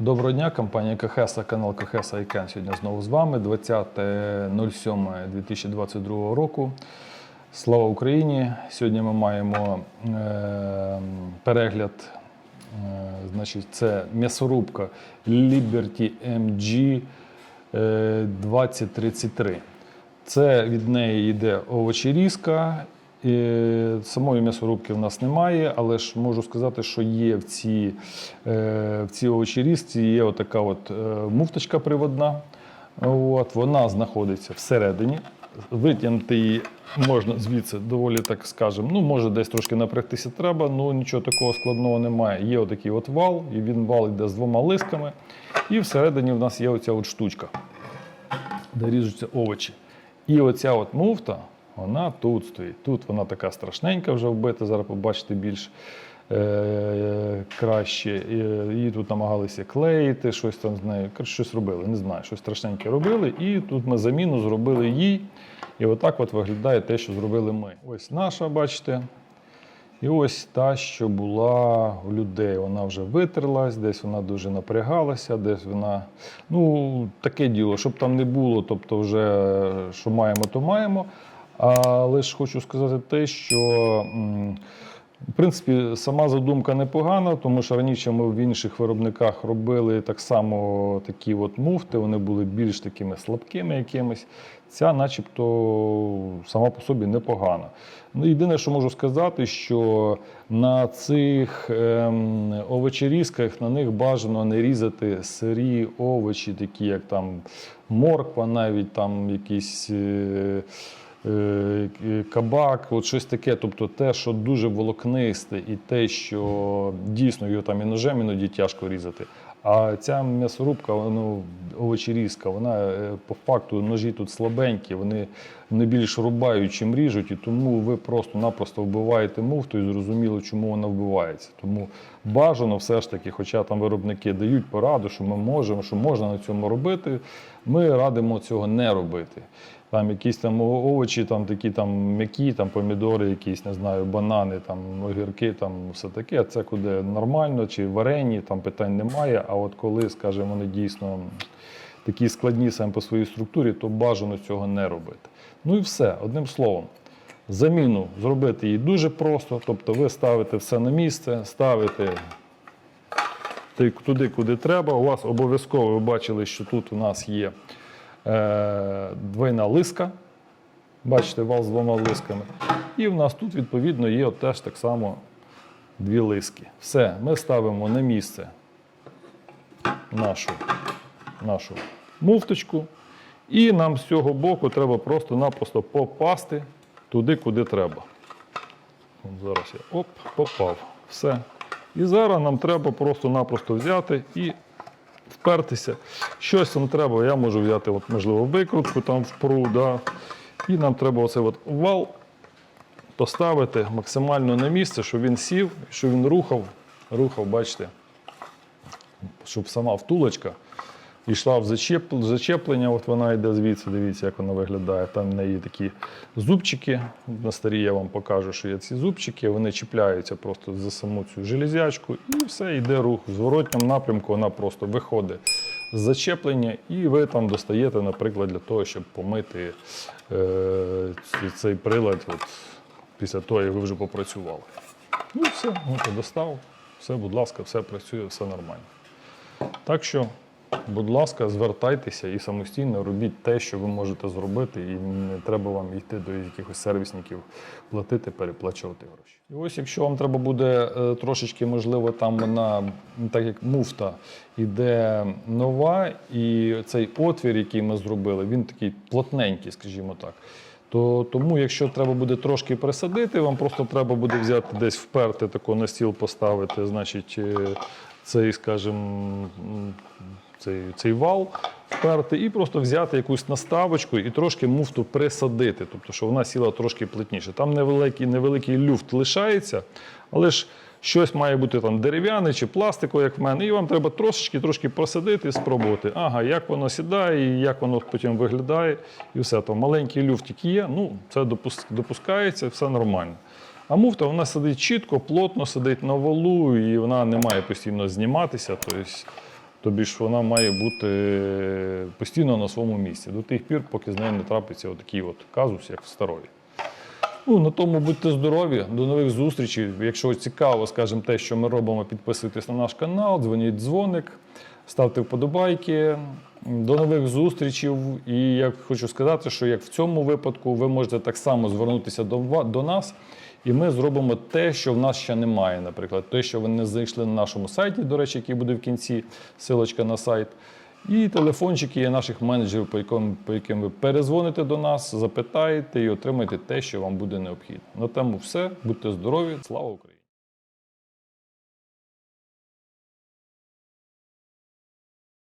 Доброго дня, компанія Кахеса, канал Кахеса Айкен сьогодні знову з вами. 20.07.2022 року. Слава Україні! Сьогодні ми маємо е, перегляд. Е, значить, це м'ясорубка Liberty MG е, 2033. Це від неї йде овочерізка. І самої м'ясорубки в нас немає, але ж можу сказати, що є в цій, е, в цій овочерізці є отака от е, муфточка приводна. От, вона знаходиться всередині. Витягнути її можна звідси доволі так скажемо. Ну, може, десь трошки напрягтися треба, але нічого такого складного немає. Є отакий от вал, і він вал йде з двома лисками. І всередині в нас є оця от штучка, де ріжуться овочі. І оця от муфта, вона тут стоїть. Тут вона така страшненька вже вбита, зараз побачите більш е- краще. Її тут намагалися клеїти, щось там з нею. Щось робили, не знаю, щось страшненьке робили. І тут ми заміну зробили їй. І отак от виглядає те, що зробили ми. Ось наша, бачите. І ось та, що була у людей. Вона вже витерлась, десь вона дуже напрягалася, десь вона. Ну, таке діло, щоб там не було, тобто, вже що маємо, то маємо. Але ж хочу сказати те, що. в принципі, сама задумка непогана, тому що раніше ми в інших виробниках робили так само такі от муфти, вони були більш такими слабкими якимись. Ця, начебто, сама по собі непогана. Ну, єдине, що можу сказати, що на цих ем, овочерізках на них бажано не різати сирі овочі, такі як там морква, навіть там якісь. Е, кабак, от щось таке, тобто те, що дуже волокнисте, і те, що дійсно його там і ножем іноді тяжко різати. А ця м'ясорубка, ну, овочерізка, вона е, по факту ножі тут слабенькі, вони не більш рубають, чим ріжуть, і тому ви просто-напросто вбиваєте муфту і зрозуміло, чому вона вбивається. Тому бажано все ж таки, хоча там виробники дають пораду, що ми можемо, що можна на цьому робити, ми радимо цього не робити. Там якісь там овочі, там такі там м'які, там помідори, якісь, не знаю, банани, там огірки, там все таке. Це куди нормально, чи варені, там питань немає. А от коли, скажімо, вони дійсно такі складні саме по своїй структурі, то бажано цього не робити. Ну і все, одним словом. Заміну зробити її дуже просто, тобто ви ставите все на місце, ставите туди, куди треба. У вас обов'язково ви бачили, що тут у нас є е, двойна лиска. Бачите, вал з двома лисками. І в нас тут, відповідно, є от теж так само дві лиски. Все, ми ставимо на місце нашу, нашу муфточку. І нам з цього боку треба просто-напросто попасти туди, куди треба. Зараз я оп, попав. Все. І зараз нам треба просто-напросто взяти і впертися. Щось нам треба, я можу взяти, от, можливо, викрутку там впру, да. і нам треба оцей от вал поставити максимально на місце, щоб він сів, щоб він рухав, рухав, бачите, щоб сама втулочка йшла в зачеп, зачеплення, от вона йде звідси, дивіться, як вона виглядає. Там в неї такі зубчики. На старі я вам покажу, що є ці зубчики, вони чіпляються просто за саму цю железячку, і все, йде рух. В зворотньому напрямку вона просто виходить з зачеплення, і ви там достаєте, наприклад, для того, щоб помити е, цей прилад от, після того, як ви вже попрацювали. Ну все, я достав, все, будь ласка, все працює, все нормально. Так що, будь ласка, звертайтеся і самостійно робіть те, що ви можете зробити, і не треба вам йти до якихось сервісників, платити, переплачувати гроші. І ось, якщо вам треба буде е, трошечки, можливо, там вона, так як муфта, іде нова, і цей отвір, який ми зробили, він такий плотненький, скажімо так. То тому, якщо треба буде трошки присадити, вам просто треба буде взяти десь вперти тако на стіл поставити, значить, е, цей, скажімо, цей, цей вал вперти, і просто взяти якусь наставочку і трошки муфту присадити, тобто, щоб вона сіла трошки плотніше. Там невеликий, невеликий люфт лишається, але ж щось має бути там дерев'яне чи пластикове, як в мене, і вам треба трошечки трошки просадити і спробувати. Ага, як воно сідає, як воно потім виглядає, і все. Там маленький люфтик є, ну це допускається, все нормально. А муфта вона сидить чітко, плотно сидить на валу, і вона не має постійно зніматися. Тобто, Тобі ж вона має бути постійно на своєму місці до тих пір, поки з нею не трапиться отакий от казус, як в старої. Ну, на тому будьте здорові, до нових зустрічей. Якщо цікаво, скажімо, те, що ми робимо, підписуйтесь на наш канал, дзвоніть дзвоник, ставте вподобайки. До нових зустрічей. І я хочу сказати, що як в цьому випадку ви можете так само звернутися до, до нас, і ми зробимо те, що в нас ще немає. Наприклад, те, що ви не зайшли на нашому сайті, до речі, який буде в кінці, силочка на сайт. І телефончики є наших менеджерів, по яким, по яким ви перезвоните до нас, запитаєте і отримаєте те, що вам буде необхідно. На тому все. Будьте здорові, слава Україні!